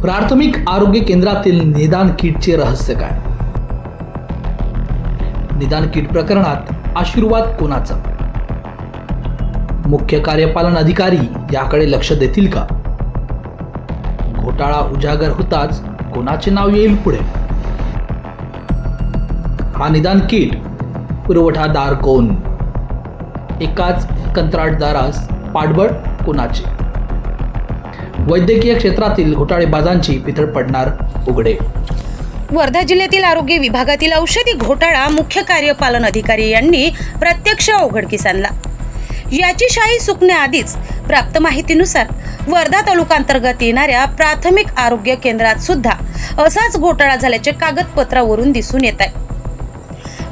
प्राथमिक आरोग्य केंद्रातील निदान किटचे रहस्य काय? निदान किट प्रकरणात आशीर्वाद कोणाचा? मुख्य कार्यपालन अधिकारी याकडे लक्ष देतील का? घोटाळा उजागर होताच कोणाचे नाव येईल पुढे? हा निदान किट पुरवठादार कोण? एकाच कंत्राटदारास पाठबळ कोणाचे? वैद्यकीय क्षेत्रातील घोटाळेबाजांची पितळ पडणार उघडे. वर्धा जिल्ह्यातील आरोग्य विभागातील औषधी घोटाळा मुख्य कार्यपालन अधिकारी यांनी प्रत्यक्ष उघडकीस आणला. याची शाही सुकण्याआधीच प्राप्त माहितीनुसार वर्धा तालुका अंतर्गत येणाऱ्या प्राथमिक आरोग्य केंद्रात सुद्धा असाच घोटाळा झाल्याचे कागदपत्रावरून दिसून येत आहे.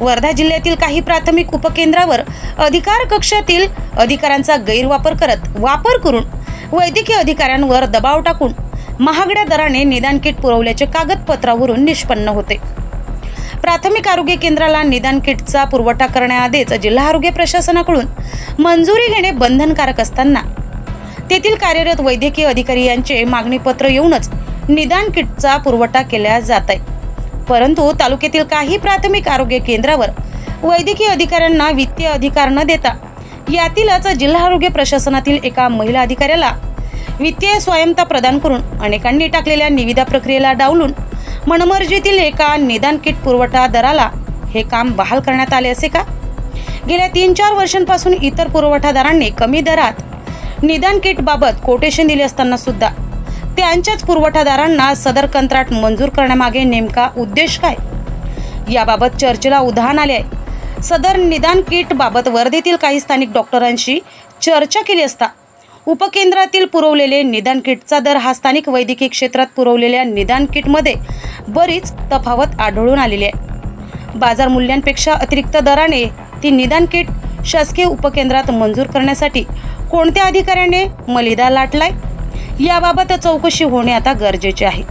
वर्धा जिल्ह्यातील काही प्राथमिक उपकेंद्रावर अधिकार कक्षातील अधिकारांचा गैरवापर करत वापर करून वैद्यकीय अधिकाऱ्यांवर दबाव टाकून महागड्या दराने निदान किट पुरवल्याचे कागदपत्रावरून निष्पन्न होते. प्राथमिक आरोग्य केंद्राला निदान किटचा पुरवठा करण्याआधीच जिल्हा आरोग्य प्रशासनाकडून मंजुरी घेणे बंधनकारक असताना तेथील कार्यरत वैद्यकीय अधिकारी यांचे मागणीपत्र येऊनच निदान किटचा पुरवठा केला जात आहे परंतु तालुक्यातील काही प्राथमिक आरोग्य केंद्रावर वैद्यकीय अधिकाऱ्यांना वित्तीय अधिकार न देता यातीलच जिल्हा आरोग्य प्रशासनातील एका महिला अधिकाऱ्याला वित्तीय स्वायत्ता प्रदान करून अनेकांनी टाकलेल्या निविदा प्रक्रियेला डावलून मनमर्जीतील एका निदान किट पुरवठा दराला हे काम बहाल करण्यात आले असे का? गेल्या तीन चार वर्षांपासून इतर पुरवठादारांनी कमी दरात निदान किटबाबत कोटेशन दिले असताना सुद्धा त्यांच्याच पुरवठादारांना सदर कंत्राट मंजूर करण्यामागे नेमका उद्देश काय? याबाबत चर्चेला उधाण आले आहे. सदर निदान किटबाबत वर्धेतील काही स्थानिक डॉक्टरांशी चर्चा केली असता. उपकेंद्रातील पुरवलेले निदान किटचा दर हा स्थानिक वैद्यकीय क्षेत्रात पुरवलेल्या निदान किटमध्ये बरीच तफावत आढळून आलेली आहे. बाजार मूल्यांपेक्षा अतिरिक्त दराने ती निदान किट शासकीय उपकेंद्रात मंजूर करण्यासाठी कोणत्या अधिकाऱ्याने मलिदा लाटलाय? याबाबत चौकशी होणे आता गरजेचे आहे.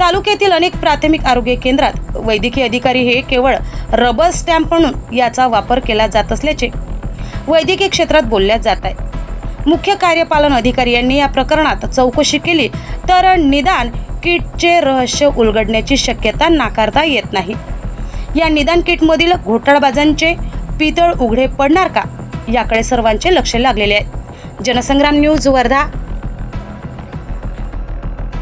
तालुक्यातील अनेक प्राथमिक आरोग्य केंद्रात वैद्यकीय अधिकारी हे केवळ रबर स्टॅम्प म्हणून याचा वापर केला जात असल्याचे वैद्यकीय क्षेत्रात बोलल्या जात आहे. मुख्य कार्यपालन अधिकारी यांनी या प्रकरणात चौकशी केली तर निदान किटचे रहस्य उलगडण्याची शक्यता नाकारता येत नाही. या निदान किटमधील घोटाळबाजांचे पितळ उघडे पडणार का? याकडे सर्वांचे लक्ष लागलेले आहे. जनसंग्राम न्यूज वर्धा.